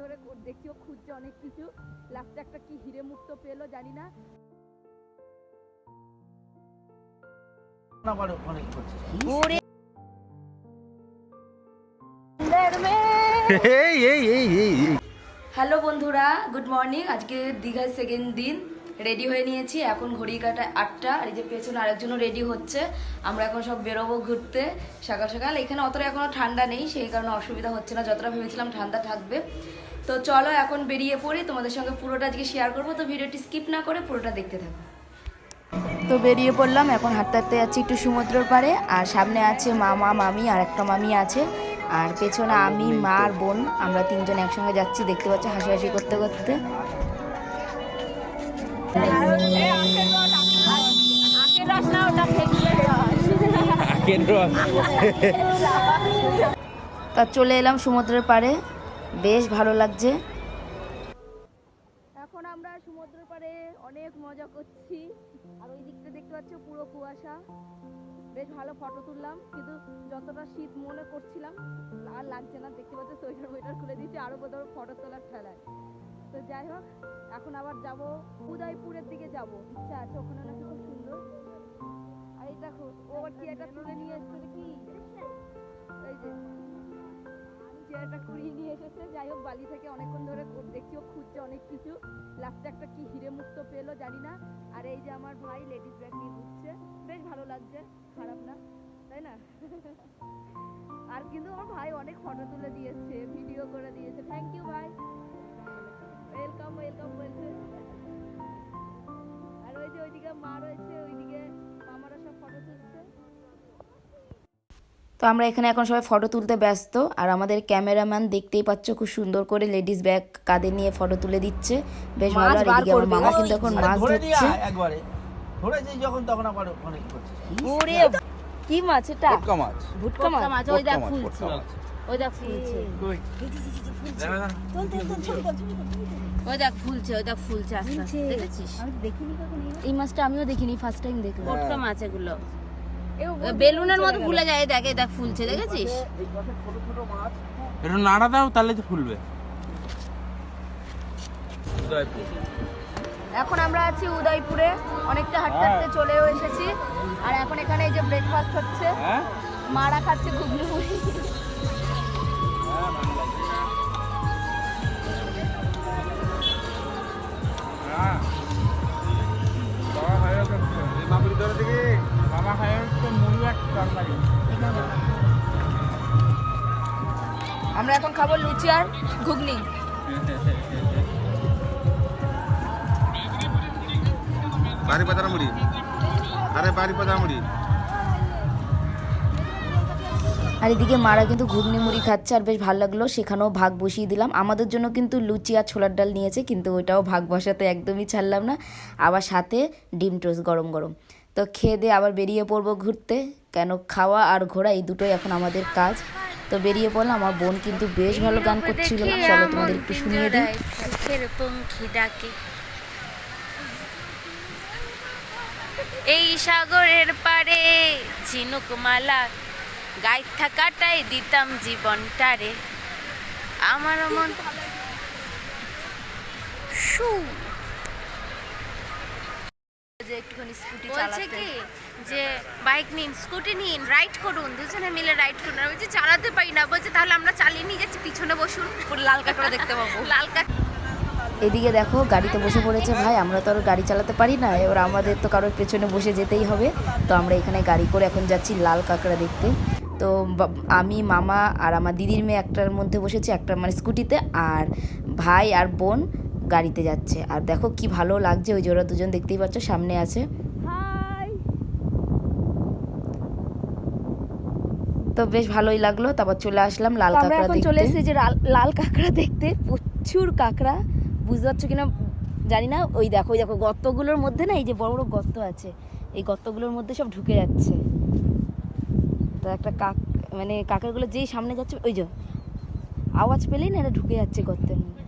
ধরে কর- দেখছি ও খুঁজছে অনেক কিছু। লাস্টে একটা কি হিরে মুক্ত পেল জানি না। হ্যালো বন্ধুরা গুড মর্নিং আজকে দীঘার সেকেন্ড দিন। রেডি হয়ে নিয়েছি। এখন ঘড়ি কাটা আটটা আর এই যে পেছনে আরেকজনও রেডি হচ্ছে। আমরা এখন সব বেরোবো ঘুরতে সকাল সকাল। এখানে অতটা এখনও ঠান্ডা নেই সেই কারণে অসুবিধা হচ্ছে না। যতটা ভেবেছিলাম ঠান্ডা থাকবে। তো চলো এখন বেরিয়ে পড়ি। তোমাদের সঙ্গে পুরোটা আজকে শেয়ার করব। তো ভিডিওটি স্কিপ না করে পুরোটা দেখতে থাকো। তো বেরিয়ে পড়লাম। এখন হাঁটতে হাঁটতে যাচ্ছি একটু সমুদ্রের পাড়ে। আর সামনে আছে মামা মামি আর একটা মামি আছে। আর পেছনে আমি মা আর বোন। আমরা তিনজন একসঙ্গে যাচ্ছি। দেখতে পাচ্ছি হাসাহাসি করতে করতে। তা চলে এলাম সমুদ্রের পাড়ে। বেশ ভালো লাগছে। এখন আমরা সমুদ্রের পাড়ে অনেক মজা করছি। আর ওই দিকটা দেখতে পাচ্ছ পুরো কুয়াশা। বেশ ভালো ফটো তুললাম। কিন্তু যতটা শীত মনে করছিলাম আর লাগছে না। দেখতে পাচ্ছ সোয়েটার ওয়েটার খুলে দিয়েছি। আরও বোধহয় ফটো তোলার ঠেলায়। তো যাই হোক এখন আবার যাব। উদয়পুরের দিকে যাব। ইচ্ছা আছে ওখানে নাকি? খুব সুন্দর। এই দেখো ও কি তুলে নিয়ে এসছে কি এই যে, চেয়ারটা কুড়িয়ে নিয়ে এসেছে। যাই হোক, বালি থেকে অনেকক্ষণ ধরে দেখছি, ও খুঁজছে অনেক কিছু। লাস্টে একটা কি হিরে মুক্ত পেল, জানি না। আর এই যে আমার ভাই লেডিস ব্যাগ নিয়ে ঘুরছে। বেশ ভালো লাগছে, খারাপ না, তাই না? আর কিন্তু আমার ভাই অনেক ফটো তুলে দিয়েছে ভিডিও করে দিয়েছে। থ্যাংক ইউ ভাই। ওয়েলকাম ওয়েলকাম বলছে তো আমরা এখানে এখন সবাই ফটো তুলতে ব্যস্ত। আর আমাদের ক্যামেরাম্যান দেখতেই পাচ্ছ খুব সুন্দর করে লেডিস ব্যাগ কাঁধে নিয়ে ফটো তুলে দিচ্ছে। বেশ ভালো আর এদিকে আমার মামা কিন্তু এখন মাছ ধরছে। একবারে। ধরেছি যখন তখন আবার অনেক করছে কি মাছ এটা? ভুটকা মাছ। ভুটকা মাছ? ওই দেখ ফুলছে। ওই দেখ ফুলছে। ওই দেখ ফুলছে ওই দেখ ফুলছে আস্তে আস্তে। দেখেছিস? আমি দেখিনি কখন। এই মাছটা আমিও দেখিনি ফার্স্ট টাইম দেখলাম। পটকা মাছ এগুলো। বেলুনের মতো ফুলে যায় দেখ দেখ ফুলছে দেখেছিস? একটু নাড়া দাও তাহলে তো ফুলবে। এখন আমরা আছি উদয়পুরে অনেকটা হাঁটতে হাঁটতে চলেও এসেছি। আর এখন এখানে এই যে ব্রেকফাস্ট হচ্ছে হ্যাঁ? মারা খাচ্ছে ঘুগনি মুড়ি। হ্যাঁ বাবা খাই মামুরি ধরে আমরা এখন খাব লুচি আর ঘুগনি। বাড়ি পাতার মুড়ি। আরে বাড়ি পাতার মুড়ি। আর এদিকে মারা কিন্তু ঘুগনি মুড়ি খাচ্ছে আর বেশ ভালো লাগল সেখানেও ভাগ বসিয়ে দিলাম। আমাদের জন্য কিন্তু লুচি আর ছোলার ডাল নিয়েছে কিন্তু ওটাও ভাগ বসাতে একদমই ছাড়লাম না। আবার সাথে ডিম টোস্ট গরম গরম। তো খেয়ে দিয়ে আবার বেরিয়ে পড়ব ঘুরতে। কেন খাওয়া আর ঘোরা এই দুটোই এখন আমাদের কাজ। তো বেরিয়ে পড়লাম আমার বোন কিন্তু বেশ ভালো গান করছিল। চলো তোমাদের একটু শুনিয়ে দিই। এই সাগরের পারে ঝিনুক মালা গায়ে থাকাটাই দিতাম জীবনটারে। আমার মন শু। যে একটুখানি স্কুটি বলছে কি যে বাইক নিন স্কুটি নিন রাইড করুন। দুজনে মিলে রাইড করুন। আমি বলছি চালাতে পারি না বলছে তাহলে আমরা চালিয়ে নিয়ে যাচ্ছি পিছনে বসুন। পুরো লাল কাঁকড়া দেখতে পাবো। লাল কাঠ এদিকে দেখো গাড়িতে বসে পড়েছে ভাই। আমরা তো আর গাড়ি চালাতে পারি না। এবার আমাদের তো কারোর পেছনে বসে যেতেই হবে। তো আমরা এখানে গাড়ি করে এখন যাচ্ছি লাল কাঁকড়া দেখতে। তো আমি মামা আর আমার দিদির মেয়ে একটার মধ্যে বসেছি একটা মানে স্কুটিতে। আর ভাই আর বোন গাড়িতে যাচ্ছে। আর দেখো কি ভালো লাগছে ওই জোড়া দুজন দেখতেই পাচ্ছ সামনে আছে। তো বেশ ভালোই লাগল তারপর চলে আসলাম লাল কাঁকড়া দেখতে চলে এসেছি যে লাল- লাল কাঁকড়া দেখতে প্রচুর কাঁকড়া। বুঝতে পারছ কিনা জানি না ওই দেখো ওই দেখো গর্তগুলোর মধ্যে না এই যে বড় বড় গর্ত আছে এই গর্তগুলোর মধ্যে সব ঢুকে যাচ্ছে। তো একটা কাক মানে কাঁকড়াগুলো যেই সামনে যাচ্ছে ওই যে আওয়াজ পেলেই না এটা ঢুকে যাচ্ছে গর্তের মধ্যে।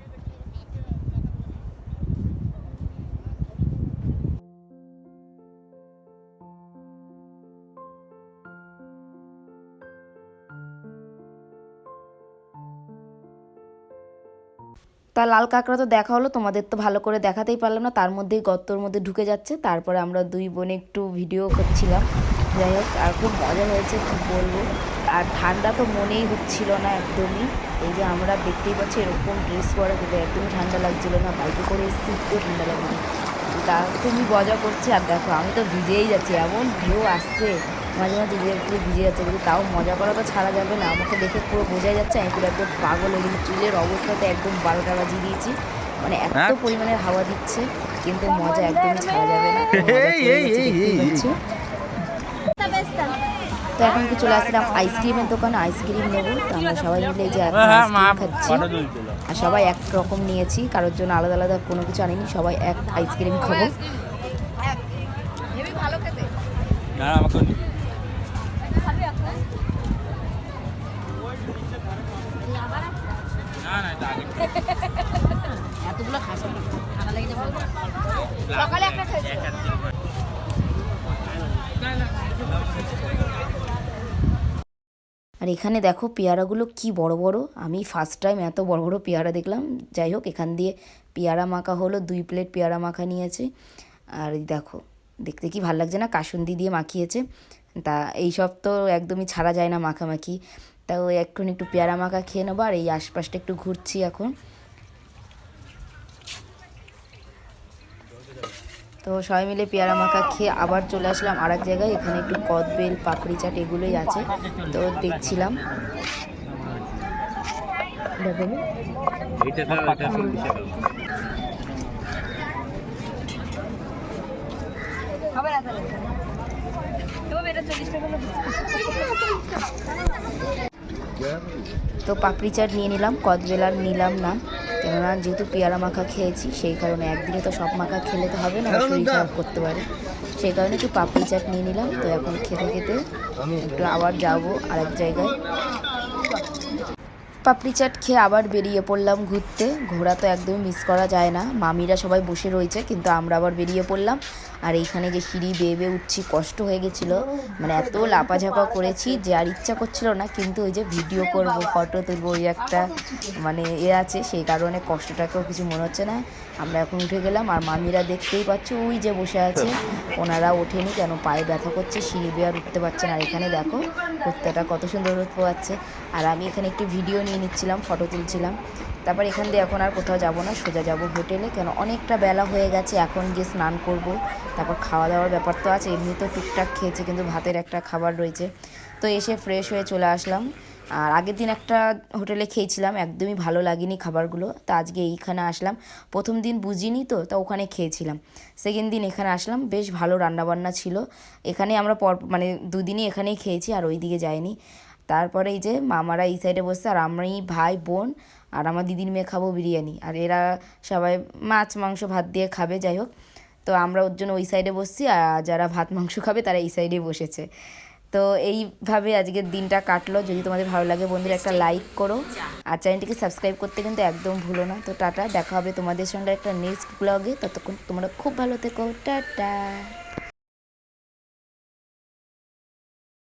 তা লাল কাঁকড়া তো দেখা হলো, তোমাদের তো ভালো করে দেখাতেই পারলাম না, তার মধ্যেই গর্তর মধ্যে ঢুকে যাচ্ছে। তারপরে আমরা দুই বোনে একটু ভিডিও করছিলাম। যাই হোক, আর খুব মজা হয়েছে, কি বলব। আর ঠান্ডা তো মনেই হচ্ছিল না একদমই। এই যে আমরা দেখতেই পাচ্ছি এরকম ড্রেস পরা কিন্তু একদমই ঠান্ডা লাগছিল না, বাইকে করে এসেছি একটু ঠান্ডা লাগেনি। তা খুবই মজা করছি, আর দেখো, আমি তো ভিজেই যাচ্ছি, এমন ঢেউ আসছে। মাঝে মাঝে পুরো ভিজে যাচ্ছে কিন্তু তাও মজা করা তো ছাড়া যাবে না। আমাকে দেখে পুরো বোঝাই যাচ্ছে আমি পুরো একদম পাগল হয়ে গেছি। চুলের অবস্থাতে একদম বারোটা বাজিয়ে দিয়েছি। মানে এত হ্যাঁ। পরিমাণে হাওয়া দিচ্ছে কিন্তু মজা একদমই ছাড়া যাবে না। তো এখন একটু চলে আসলাম আইসক্রিমের দোকানে আইসক্রিম নেব। তো আমরা সবাই মিলে এই যে হ্যাঁ খাচ্ছি। আর সবাই এক রকম নিয়েছি কারোর জন্য আলাদা আলাদা কোনো কিছু আনিনি সবাই এক আইসক্রিম খাব। এটা আগে সকালে আর এখানে দেখো পেয়ারাগুলো কি বড় বড়। আমি ফার্স্ট টাইম এত বড় বড় পেয়ারা দেখলাম। যাই হোক, এখান দিয়ে পেয়ারা মাখা হলো, দুই প্লেট পেয়ারা মাখা নিয়েছে। আর দেখো, দেখতে কি ভালো লাগছে না? কাসুন্দি দিয়ে মাখিয়েছে। তা এইসব তো একদমই ছাড়া যায় না মাখামাখি। তা ওই এখন একটু পেয়ারা মাখা খেয়ে নেব আর এই আশপাশটা একটু ঘুরছি এখন। তো সবাই মিলে পেয়ারা মাখা খেয়ে আবার চলে আসলাম আর এক জায়গায় এখানে একটু কদবেল পাপড়ি চাট এগুলোই আছে। তো দেখছিলাম। এটা তো পাপড়ি চাট নিয়ে নিলাম কদবেল আর নিলাম না। কেননা যেহেতু পেয়ারা মাখা খেয়েছি, সেই কারণে একদিনে তো সব মাখা খেলে তো হবে না শরীর খারাপ করতে পারে। সেই কারণে একটু পাপড়ি চাট নিয়ে নিলাম, তো এখন খেতে খেতে একটু আবার যাব আরেক জায়গায়। পাপড়ি চাট খেয়ে আবার বেরিয়ে পড়লাম ঘুরতে। ঘোরা তো একদমই মিস করা যায় না, মামিরা সবাই বসে রয়েছে, কিন্তু আমরা আবার বেরিয়ে পড়লাম। আর এইখানে যে সিঁড়ি বেয়ে বেয়ে উঠছি, কষ্ট হয়ে গেছিল। মানে এত লাপাঝাপা করেছি যে আর ইচ্ছা করছিল না, কিন্তু ওই যে ভিডিও করব, ফটো তুলবো, ওই একটা মানে এ আছে, সেই কারণে কষ্টটাকেও কিছু মনে হচ্ছে না। আমরা এখন উঠে গেলাম, আর মামিরা দেখতেই পাচ্ছ, ওই যে বসে আছে। ওনারা ওঠেনি, কেন পায়ে ব্যথা করছে, সিঁড়ি বেয়ে আর উঠতে পারছে না। আর এখানে দেখো কুর্তাটা কত সুন্দর রোদ পোয়াচ্ছে আর আমি এখানে একটু ভিডিও নিয়ে নিচ্ছিলাম, ফটো তুলছিলাম। তারপর এখান দিয়ে এখন আর কোথাও যাব না, সোজা যাব হোটেলে। কেন, অনেকটা বেলা হয়ে গেছে, এখন গিয়ে স্নান করব। তারপর খাওয়া দাওয়ার ব্যাপার তো আছে, এমনি তো টুকটাক খেয়েছে, কিন্তু ভাতের একটা খাবার রয়েছে। তো এসে ফ্রেশ হয়ে চলে আসলাম। আর আগের দিন একটা হোটেলে খেয়েছিলাম, একদমই ভালো লাগেনি খাবারগুলো। তা আজকে এইখানে আসলাম। প্রথম দিন বুঝিনি তো, তা ওখানে খেয়েছিলাম। সেকেন্ড দিন এখানে আসলাম, বেশ ভালো রান্নাবান্না ছিল। এখানে আমরা পর মানে দুদিনই এখানেই খেয়েছি, আর ওই দিকে যাইনি। তারপরে এই যে মামারা এই সাইডে বসছে, আর আমি ভাই, বোন, আর আমার দিদির মেয়ে খাব বিরিয়ানি। আর এরা সবাই মাছ, মাংস, ভাত দিয়ে খাবে, যাই হোক। তো আমরা ওর জন্য ওই সাইডে বসছি, আর যারা ভাত, মাংস খাবে তারা এই সাইডে বসেছে। তো এইভাবে আজকের দিনটা কাটলো। যদি তোমাদের ভালো লাগে বন্ধুরা, একটা লাইক করো। আর চ্যানেলটিকে সাবস্ক্রাইব করতে কিন্তু একদম ভুলো না। তো টাটা, দেখা হবে তোমাদের সঙ্গে একটা নেক্সট ব্লগে ততক্ষণ তোমরা খুব ভালো থেকো। টাটা।